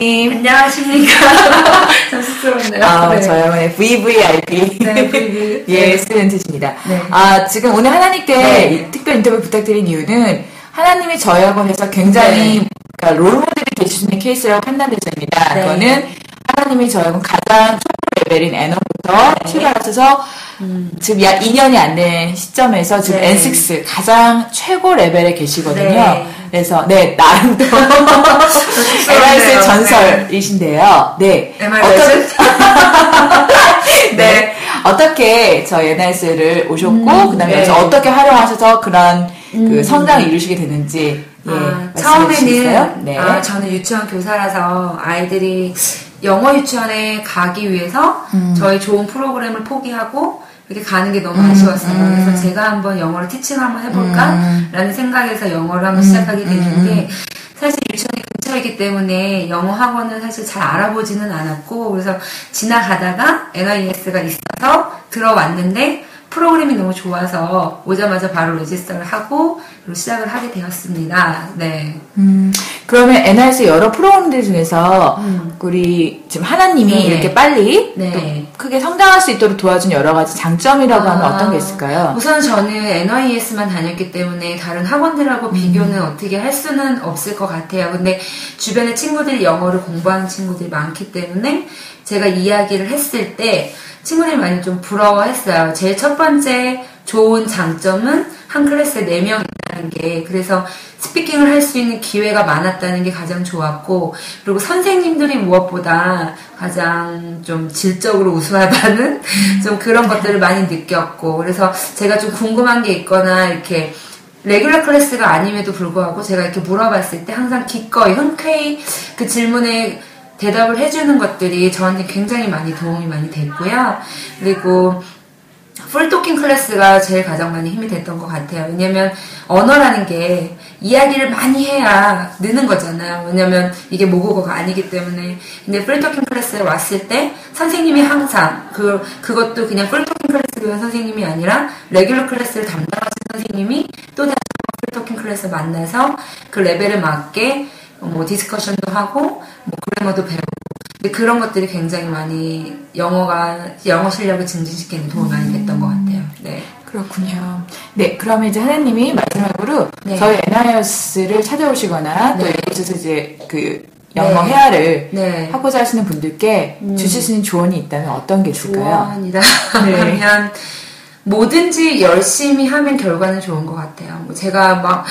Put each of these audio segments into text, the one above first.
안녕하십니까. 참 쑥스럽네요. 아, 네. 저희 VVIP. 네, VV. 예, 스튜던트십니다. 네. 아, 지금 오늘 하나님께 네. 이 특별 인터뷰 부탁드린 이유는 하나님이 저희 학원에서 굉장히 네. 그러니까 롤모델이 되시는 케이스라고 판단되십니다. 네. 그거는 하나님이 저희 학원 가장 초보 레벨인 N1 부터 네. 출발하셔서 지금 약 2년이 안 된 시점에서 지금 네. N6 가장 최고 레벨에 계시거든요. 네. 그래서 네 나름도 MIS 전설이신데요. 네. 어떤- legend? 네. 어떻게 저 NIS를 오셨고 그다음에 네. 어떻게 활용하셔서 그런 그 음. 성장을 이루시게 되는지 예, 아? 처음에는 네. 아, 저는 유치원 교사라서 아이들이 영어 유치원에 가기 위해서 음. 저희 좋은 프로그램을 포기하고 이렇게 가는 게 너무 음, 아쉬웠어요. 음. 그래서 제가 한번 영어를 티칭 한번 해볼까? 음. 라는 생각에서 영어를 한번 음, 시작하게 음, 됐는데 사실 유치원이 근처이기 때문에 영어 학원을 사실 잘 알아보지는 않았고 그래서 지나가다가 NIS가 있어서 들어왔는데 프로그램이 너무 좋아서 오자마자 바로 레지스터를 하고 시작을 하게 되었습니다. 네. 음, 그러면 NIS 여러 프로그램들 중에서 음. 우리 지금 하나님이 네. 이렇게 빨리 네. 또 크게 성장할 수 있도록 도와준 여러 가지 장점이라고 하면 아, 어떤 게 있을까요? 우선 저는 NIS만 다녔기 때문에 다른 학원들하고 음. 비교는 어떻게 할 수는 없을 것 같아요. 근데 주변에 친구들이 영어를 공부하는 친구들이 많기 때문에 제가 이야기를 했을 때 친구들이 많이 좀 부러워했어요. 제일 첫 번째 좋은 장점은 한 클래스에 4명 있다는 게 그래서 스피킹을 할 수 있는 기회가 많았다는 게 가장 좋았고 그리고 선생님들이 무엇보다 가장 좀 질적으로 우수하다는 좀 그런 것들을 많이 느꼈고 그래서 제가 좀 궁금한 게 있거나 이렇게 레귤러 클래스가 아님에도 불구하고 제가 이렇게 물어봤을 때 항상 기꺼이 흔쾌히 그 질문에 대답을 해주는 것들이 저한테 굉장히 많이 도움이 많이 됐고요. 그리고 풀토킹 클래스가 제일 가장 많이 힘이 됐던 것 같아요. 왜냐면 언어라는 게 이야기를 많이 해야 느는 거잖아요. 왜냐면 이게 모국어가 아니기 때문에. 근데 풀토킹 클래스에 왔을 때 선생님이 항상 그 그것도 그냥 풀토킹 클래스 교원 선생님이 아니라 레귤러 클래스를 담당하신 선생님이 또 다시 풀토킹 클래스 만나서 그 레벨에 맞게 뭐 디스커션도 하고 뭐 그래머도 배우고 근데 그런 것들이 굉장히 많이 영어가 영어 실력을 증진시키는 데 도움이 많이 됐던 것 같아요. 네. 그렇군요. 네, 그러면 이제 하나님이 마지막으로 네. 저희 NIS를 찾아오시거나 또 네. 이곳에서 이제 그 영어 네. 회화를 네. 하고자 하시는 분들께 음. 주실 수 있는 조언이 있다면 어떤 게 있을까요? 조언이다 네. 하면 뭐든지 열심히 하면 결과는 좋은 것 같아요. 뭐 제가 막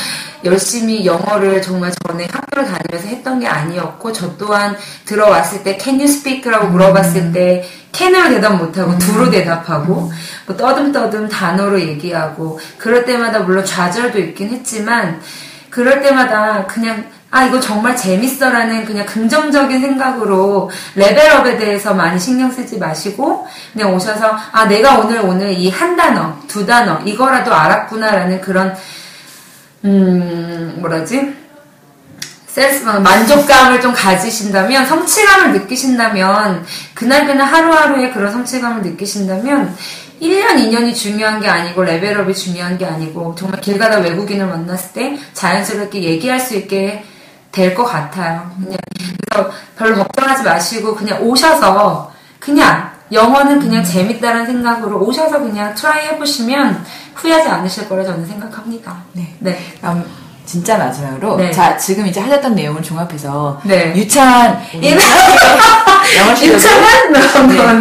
열심히 영어를 정말 전에 학교를 다니면서 했던 게 아니었고 저 또한 들어왔을 때 can you speak라고 물어봤을 때 can으로 대답 못하고 do로 대답하고 뭐 떠듬떠듬 단어로 얘기하고 그럴 때마다 물론 좌절도 있긴 했지만 그럴 때마다 그냥 아 이거 정말 재밌어라는 그냥 긍정적인 생각으로 레벨업에 대해서 많이 신경 쓰지 마시고 그냥 오셔서 아 내가 오늘 오늘 이 한 단어 두 단어 이거라도 알았구나라는 그런 음 뭐라지? 셀스 만족감을 좀 가지신다면 성취감을 느끼신다면 그날 그날 하루하루의 그런 성취감을 느끼신다면 1년, 2년이 중요한 게 아니고 레벨업이 중요한 게 아니고 정말 길 가다 외국인을 만났을 때 자연스럽게 얘기할 수 있게 될 것 같아요. 그냥 그래서 별로 걱정하지 마시고 그냥 오셔서 그냥 영어는 그냥 재밌다는 생각으로 오셔서 그냥 트라이 해보시면 후회하지 않으실 거라 저는 생각합니다. 네. 네. 그럼 진짜 마지막으로 네. 자 지금 이제 하셨던 내용을 종합해서 네. 유찬 영어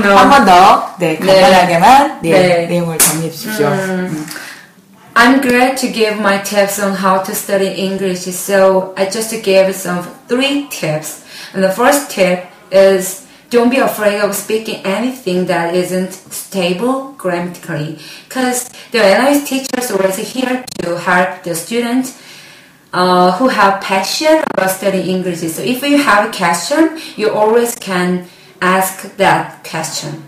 no. 한번 더 네, 네. 간단하게만 네, 네. 내용을 정리해 주십시오. 음. I'm glad to give my tips on how to study English, so I just gave some three tips. And the first tip is don't be afraid of speaking anything that isn't stable grammatically, because the NIS teachers always here to help the student uh, who have passion about studying English. So if you have a question, you always can ask that question.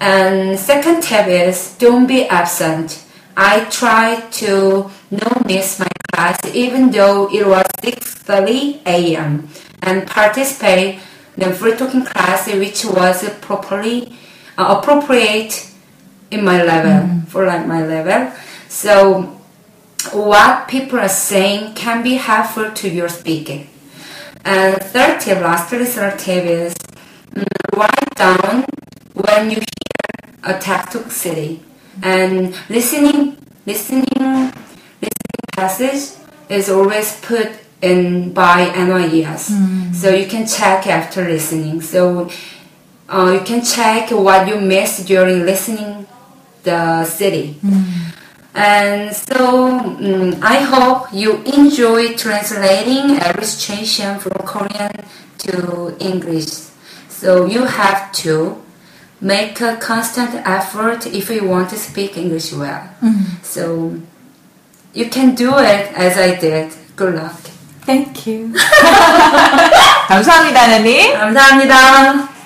And second tip is don't be absent. I try to not miss my class even though it was 6:30 a.m. and participate in the free talking class which was properly uh, appropriate in my level for like my level. So what people are saying can be helpful to your speaking. And third tip, lastly, third tip is mm, write down when you hear a textbook city. And listening, listening, listening passage is always put in by NYES. So you can check after listening. So uh, you can check what you missed during listening the city. And so mm, I hope you enjoy translating illustration from Korean to English. So you have to make a constant effort if you want to speak English well. So you can do it as I did. Good luck. Thank you. 감사합니다, 하나님. 감사합니다.